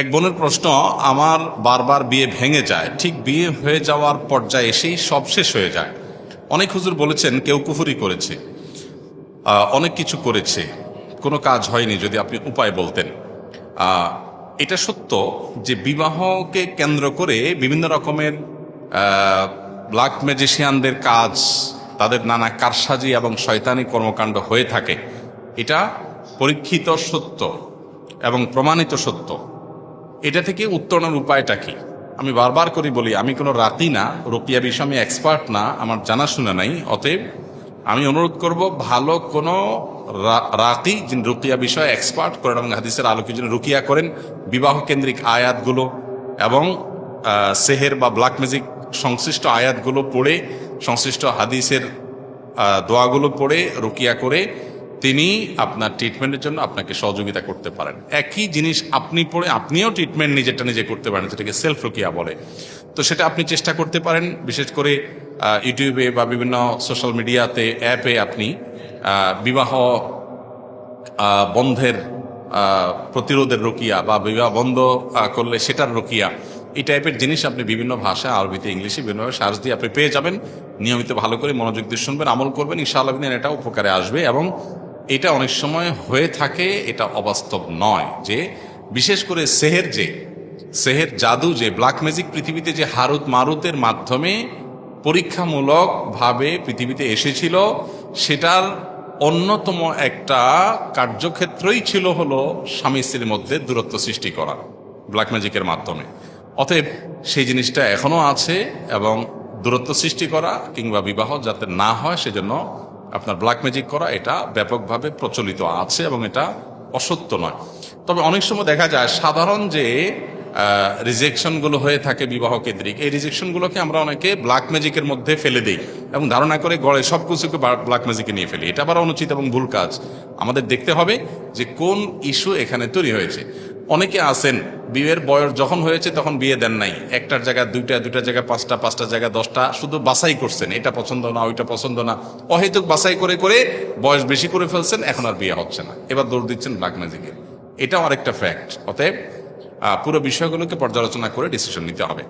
এক বোনের প্রশ্ন, আমার বারবার বিয়ে ভেঙে যায়, ঠিক বিয়ে হয়ে যাওয়ার পর্যায়ে এসেই সব শেষ হয়ে যায়। অনেক হুজুর বলেছেন, কেউ কুফুরি করেছে অনেক কিছু করেছে, কোনো কাজ হয়নি যদি আপনি উপায় বলতেন। এটা সত্য যে বিবাহকে কেন্দ্র করে বিভিন্ন রকমের ব্ল্যাক ম্যাজিশিয়ানদের কাজ, তাদের নানা কারসাজি এবং শয়তানি কর্মকাণ্ড হয়ে থাকে। এটা পরীক্ষিত সত্য এবং প্রমাণিত সত্য। এটা থেকে উত্তরণের উপায়টা কি? আমি বারবার করে বলি, আমি কোনো রাতি না রুকিয়া বিষয়ে আমি এক্সপার্ট না, আমার জানাশোনা নাই, অতএব আমি অনুরোধ করব ভালো কোনো রা- রাকি যিনি রুকিয়া বিষয়ে এক্সপার্ট করেন এবং হাদিসের আলোকে যিনি রুকিয়া করেন বিবাহ কেন্দ্রিক আয়াতগুলো এবং সেহের বা ব্ল্যাক ম্যাজিক সংশ্লিষ্ট আয়াতগুলো পড়ে, সংশ্লিষ্ট হাদিসের দোয়াগুলো পড়ে, রুকিয়া করে তিনি আপনার ট্রিটমেন্টের জন্য আপনাকে সহযোগিতা করতে পারেন। একই জিনিস আপনি পড়ে, আপনিও ট্রিটমেন্ট নিজেরটা নিজে করতে পারেন যেটাকে সেলফ রুকিয়া বলে। তো সেটা আপনি চেষ্টা করতে পারেন, বিশেষ করে ইউটিউবে বা বিভিন্ন সোশ্যাল মিডিয়াতে অ্যাপে আপনি বিবাহ বন্ধের প্রতিরোধের রকিয়া বা বিবাহ বন্ধ করলে সেটার রকিয়া। এই টাইপের জিনিস আপনি বিভিন্ন ভাষা আরবিতে, ইংলিশে বিভিন্নভাবে সার্চ দিয়ে আপনি পেয়ে যাবেন। নিয়মিত ভালো করে মনোযোগ দিয়ে শুনবেন, আমল করবেন, ইনশাআল্লাহ এটা উপকারে আসবে এবং এটা অনেক সময় হয়ে থাকে, এটা অবাস্তব নয় যে, বিশেষ করে সেহের যে, সেহের জাদু যে ব্ল্যাক ম্যাজিক পৃথিবীতে যে হারুত মারুতের মাধ্যমে পরীক্ষামূলকভাবে পৃথিবীতে এসেছিল, সেটার অন্যতম একটা কার্যক্ষেত্রই ছিল হলো স্বামী স্ত্রীর মধ্যে দূরত্ব সৃষ্টি করা ব্ল্যাক ম্যাজিকের মাধ্যমে। অতএব সেই জিনিসটা এখনও আছে এবং দূরত্ব সৃষ্টি করা কিংবা বিবাহ যাতে না হয় সেজন্য আপনার ব্ল্যাক ম্যাজিক করা, এটা ব্যাপকভাবে প্রচলিত আছে এবং এটা অসত্য নয়। তবে অনেক সময় দেখা যায়, সাধারণ যে রিজেকশনগুলো হয়ে থাকে বিবাহ কেন্দ্রিক, এই রিজেকশনগুলোকে আমরা অনেকে ব্ল্যাক ম্যাজিকের মধ্যে ফেলে দিই এবং ধারণা করে গড়ে সব কিছুকে ব্ল্যাক ম্যাজিকে নিয়ে ফেলি। এটা আবার অনুচিত এবং ভুল কাজ। আমাদের দেখতে হবে যে কোন ইস্যু এখানে তৈরি হয়েছে। অনেকে আছেন, বিয়ের বয়স যখন হয়েছে তখন বিয়ে দেন নাই। একটার জায়গায় দুইটা দুইটা জায়গায় পাঁচটা পাঁচটা জায়গায় দশটা, শুধু বাছাই করছেন। এটা পছন্দ না, ওইটা পছন্দ না। অহেতুক বাছাই করে করে বয়স বেশি করে ফেলছেন, এখন আর বিয়ে হচ্ছে না। এবার দৌড় দিচ্ছেন ব্ল্যাক ম্যাজিকে এটাও আরেকটা ফ্যাক্ট অতএব পুরো বিষয়গুলোকে পর্যালোচনা করে ডিসিশন নিতে হবে।